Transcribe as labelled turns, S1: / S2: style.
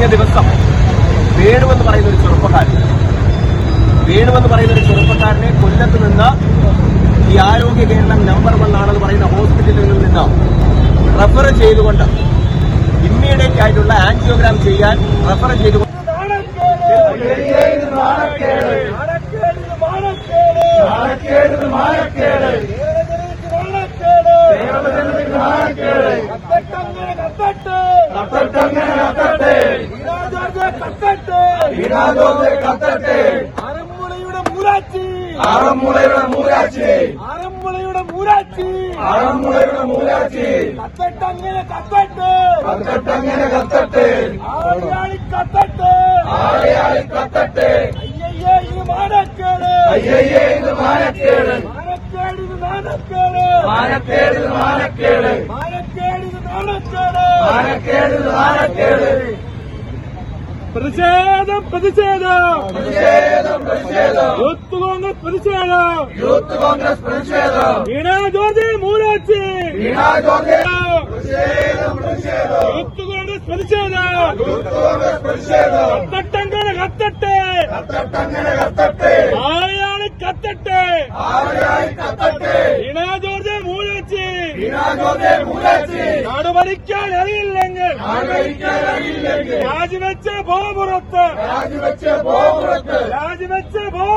S1: കഴിഞ്ഞ ദിവസം വേണുവെന്ന് പറയുന്ന ഒരു ചെറുപ്പക്കാരൻ വേണുവെന്ന് പറയുന്ന ഒരു ചെറുപ്പക്കാരനെ കൊല്ലത്ത് നിന്ന് ഈ ആരോഗ്യ കേരളം നമ്പർ വൺ ആണെന്ന് പറയുന്ന ഹോസ്പിറ്റലുകളിൽ നിന്ന് റെഫർ ചെയ്തുകൊണ്ട് ഇമ്മീഡിയറ്റ് ആയിട്ടുള്ള ആൻജിയോഗ്രാം ചെയ്യാൻ റെഫർ ചെയ്തുകൊണ്ട്
S2: நாதோதே கத்தட்டு
S3: அறமுலையுடன் ஊராட்சி.
S2: அறமுலையுடன் ஊராட்சி.
S3: அறமுலையுடன் ஊராட்சி.
S2: அறமுலையுடன் ஊராட்சி.
S3: கத்தட்டங்கன கத்தட்டு.
S2: கத்தட்டங்கன கத்தட்டு.
S3: ஆளையாளி கத்தட்டு. ஆளையாளி
S2: கத்தட்டு. ஐயையே இது
S3: மானக்கேடு. ஐயையே இது
S2: மானக்கேடு. மானக்கேடு இது
S3: மானக்கேடு. மானக்கேடு இது
S2: மானக்கேடு. மானக்கேடு இது
S3: പ്രതിഷേധം പ്രതിഷേധം. യൂത്ത് കോൺഗ്രസ് പ്രതിഷേധം.
S2: യൂത്ത് കോൺഗ്രസ് പ്രതിഷേധം.
S3: വീണ ജോർജ് മൂരാച്ചി.
S2: വീണ ജോർജ്
S3: യൂത്ത് കോൺഗ്രസ് പ്രതിഷേധം.
S2: യൂത്ത് കോൺഗ്രസ് പ്രതിഷേധം.
S3: കത്തട്ടങ്ങനെ കത്തട്ടെ.
S2: കത്തട്ടങ്ങനെ കത്തട്ടെ.
S3: ആരെയാണ് കത്തട്ടെ.
S2: ആരെയാണ് കത്തട്ടെ.
S3: വീണ ജോർജ് മൂരാച്ചി.
S2: വീണ ജോർജ് മൂരാച്ചി.
S3: നാട് ഭരിക്കാൻ അറിയില്ലെങ്കിൽ
S2: ആഗ്രഹിക്കാൻ അറിയില്ലെങ്കിൽ
S3: രാജിവെച്ച് പോ പുറത്ത്
S2: രാജിവെച്ച് പോകുന്നത്
S3: രാജിവെച്ച് പോ പുറത്ത്